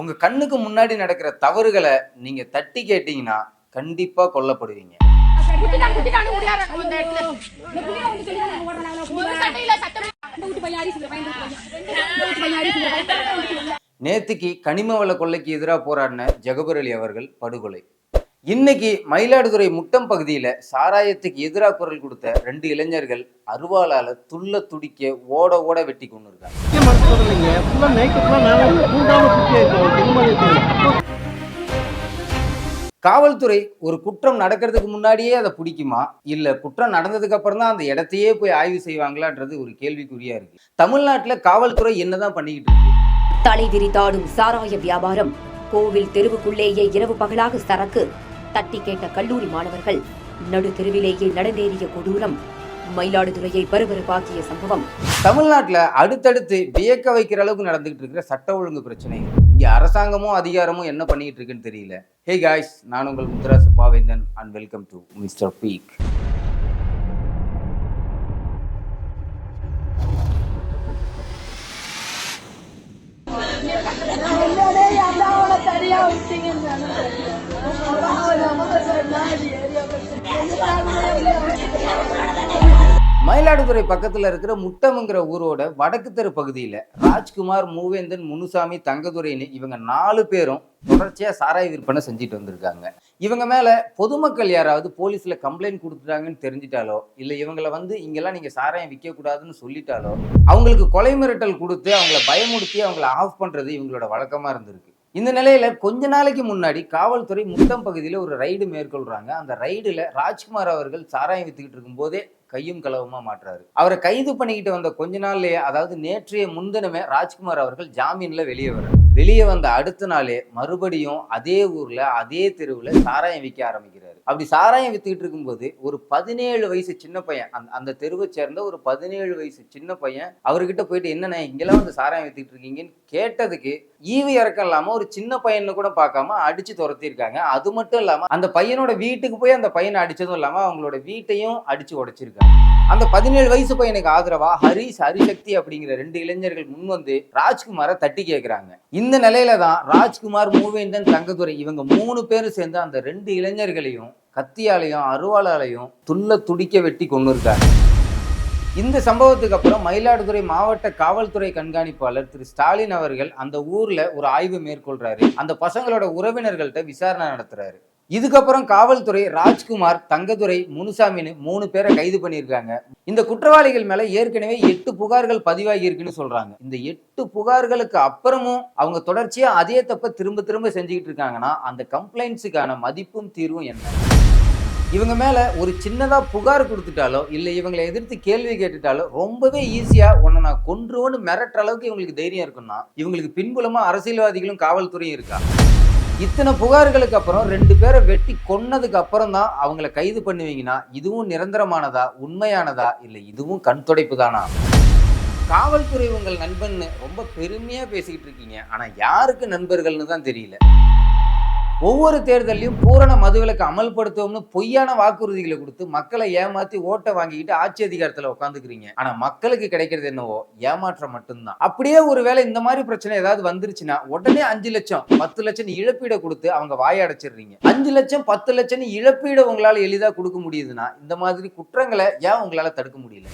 உங்க கண்ணுக்கு முன்னாடி நடக்கிற தவறுகளை நீங்க தட்டி கேட்டீங்கன்னா கண்டிப்பா கொல்லப்படுவீங்க. நேத்துக்கு கனிம வள கொள்ளைக்கு எதிராக போராடின ஜெகபர் அலி அவர்கள் படுகொலை. இன்னைக்கு மயிலாடுதுறை முட்டம் பகுதியில சாராயத்துக்கு எதிராக குரல் கொடுத்த ரெண்டு இளைஞர்கள் அருவாளால துள்ள துடிக்க ஓட ஓட வெட்டி கொண்டு இருக்காங்க காவல்துறை ஒரு குற்றம் நடக்கிறதுக்கு முன்னாடியே அதை பிடிக்குமா? இல்ல குற்றம் நடந்ததுக்கு அப்புறம் தான் அந்த இடத்தையே போய் ஆய்வு செய்வாங்களான்றது ஒரு கேள்விக்குறியா இருக்கு. தமிழ்நாட்டுல காவல்துறை என்னதான் பண்ணிக்கிட்டு இருக்கு? தலை விரித்தாடும் சாராய வியாபாரம். கோவில் தெருவுக்குள்ளேயே இரவு பகலாக சரக்கு. தட்டி கேட்ட கல்லூரி மாணவர்கள் நடு தெருவிலேயே நடந்தேறிய கொடூரம் மயிலாடுதுறையை பரபரப்பாக்கிய சம்பவம். தமிழ்நாட்டில் அடுத்தடுத்து வியக்க வைக்கிற அளவுக்கு நடந்துகிட்டு இருக்கிற சட்ட ஒழுங்கு பிரச்சனை. இங்க அரசாங்கமும் அதிகாரமும் என்ன பண்ணிட்டு இருக்குன்னு தெரியல. ஹே காய்ஸ் நான் உங்கள் Muthurasu Pavendhan and welcome to mister peak Mayiladuthurai பக்கத்துல இருக்கிற முட்டம்ங்கிற ஊரோட வடக்கு தெரு பகுதியில ராஜ்குமார் மூவேந்தன் முனுசாமி தங்கதுரைன்னு இவங்க நாலு பேரும் தொடர்ச்சியா சாராய விற்பனை செஞ்சுட்டு வந்திருக்காங்க. இவங்க மேல பொதுமக்கள் யாராவது போலீஸ்ல கம்ப்ளைண்ட் கொடுத்துட்டாங்கன்னு தெரிஞ்சிட்டாலோ இல்ல இவங்களை வந்து இங்கெல்லாம் நீங்க சாராயம் விற்க கூடாதுன்னு சொல்லிட்டாலோ அவங்களுக்கு கொலை மிரட்டல் கொடுத்து அவங்கள பயமுறுத்தி அவங்கள ஆஃப் பண்றது இவங்களோட வழக்கமா இருந்திருக்கு. இந்த நிலையில கொஞ்ச நாளைக்கு முன்னாடி காவல்துறை முட்டம் பகுதியில ஒரு ரைடு மேற்கொள்றாங்க. அந்த ரைடுல ராஜ்குமார் அவர்கள் சாராயம் வித்துக்கிட்டு இருக்கும் போதே கையும் களவுமா மாற்றுறாரு அவரை கைது பண்ணிக்கிட்டு வந்த கொஞ்ச நாள்லயே அதாவது நேற்றைய முன்தினமே ராஜ்குமார் அவர்கள் ஜாமீன்ல வெளியே வர்றாரு. வெளியே வந்த அடுத்த நாளே மறுபடியும் அதே ஊர்ல அதே தெருவில் சாராயம் விற்க ஆரம்பிக்கிறாரு. அப்படி சாராயம் வித்துக்கிட்டு இருக்கும்போது ஒரு பதினேழு வயசு சின்ன பையன் அந்த அந்த தெருவை சேர்ந்த ஒரு பதினேழு வயசு சின்ன பையன் அவர்கிட்ட போயிட்டு என்னண்ணே இங்கெல்லாம் வந்து சாராயம் வித்துக்கிட்டு இருக்கீங்கன்னு கேட்டதுக்கு ஈவு இறக்கம் இல்லாம ஒரு சின்ன பையனை கூட பார்க்காம அடிச்சு துரத்திருக்காங்க அது மட்டும் இல்லாம அந்த பையனோட வீட்டுக்கு போய் அந்த பையனை அடிச்சதும் இல்லாம அவங்களோட வீட்டையும் அடிச்சு உடைச்சிருக்காங்க. அந்த பதினேழு வயசு பையனுக்கு ஆதரவா ஹரிஷ் ஹரிசக்தி அப்படிங்கிற ரெண்டு இளைஞர்கள் முன் வந்து ராஜ்குமாரை தட்டி கேட்கிறாங்க இந்த இந்த நிலையில தான் ராஜ்குமார் மூவேந்தன் தங்கதுரை இவங்க மூணு பேரும் சேர்ந்து அந்த ரெண்டு இளைஞர்களையும் கத்தியாலையும் அருவாளாலையும் துள்ள துடிக்க வெட்டி கொண்டு இருக்காங்க. இந்த சம்பவத்துக்கு அப்புறம் மயிலாடுதுறை மாவட்ட காவல்துறை கண்காணிப்பாளர் திரு ஸ்டாலின் அவர்கள் அந்த ஊர்ல ஒரு ஆய்வு மேற்கொள்றாரு. அந்த பசங்களோட உறவினர்கள்ட்ட விசாரணை நடத்துறாரு. இதுக்கப்புறம் காவல்துறை ராஜ்குமார் தங்கதுரை முனுசாமின்னு மூணு பேரை கைது பண்ணியிருக்காங்க. இந்த குற்றவாளிகள் மேல ஏற்கனவே எட்டு புகார்கள் பதிவாகி இருக்குன்னு சொல்றாங்க. இந்த எட்டு புகார்களுக்கு அப்புறமும் அவங்க தொடர்ச்சியா அதே தப்ப திரும்ப திரும்ப செஞ்சுக்கிட்டு இருக்காங்கன்னா அந்த கம்ப்ளைண்ட்ஸுக்கான மதிப்பும் தீர்வும் என்ன? இவங்க மேல ஒரு சின்னதா புகார் கொடுத்துட்டாலோ இல்ல இவங்களை எதிர்த்து கேள்வி கேட்டுட்டாலோ ரொம்பவே ஈஸியா உன்னை நான் கொன்றுவோன்னு மிரட்டுற அளவுக்கு இவங்களுக்கு தைரியம் இருக்குன்னா இவங்களுக்கு பின்புலமா அரசியல்வாதிகளும் காவல்துறையும் இருக்கா? இத்தனை புகார்களுக்கு அப்புறம் ரெண்டு பேரை வெட்டி கொன்னதுக்கு அப்புறம் தான் அவங்கள கைது பண்ணுவீங்கன்னா இதுவும் நிரந்தரமானதா உண்மையானதா இல்லை இதுவும் கண் துடைப்பு தானா? காவல்துறை உங்கள் நண்பன்னு ரொம்ப பெருமையாக பேசிக்கிட்டு இருக்கீங்க. ஆனால் யாருக்கு நண்பர்கள்னு தான் தெரியல. ஒவ்வொரு தேர்தலையும் பூரண மதுவிலக்கு அமல்படுத்துவோம்னு பொய்யான வாக்குறுதிகளை கொடுத்து மக்களை ஏமாத்தி ஓட்டை வாங்கிக்கிட்டு ஆட்சி அதிகாரத்துல உட்காந்துக்கிறீங்க ஆனா மக்களுக்கு கிடைக்கிறது என்னவோ ஏமாற்றம் மட்டும்தான். அப்படியே ஒருவேளை இந்த மாதிரி பிரச்சனை ஏதாவது வந்துருச்சுன்னா உடனே அஞ்சு லட்சம் பத்து லட்சம் இழப்பீடை கொடுத்து அவங்க வாயடைச்சிடுறீங்க அஞ்சு லட்சம் பத்து லட்சம் இழப்பீடு உங்களால எளிதா கொடுக்க முடியுதுன்னா இந்த மாதிரி குற்றங்களை ஏன் உங்களால தடுக்க முடியல?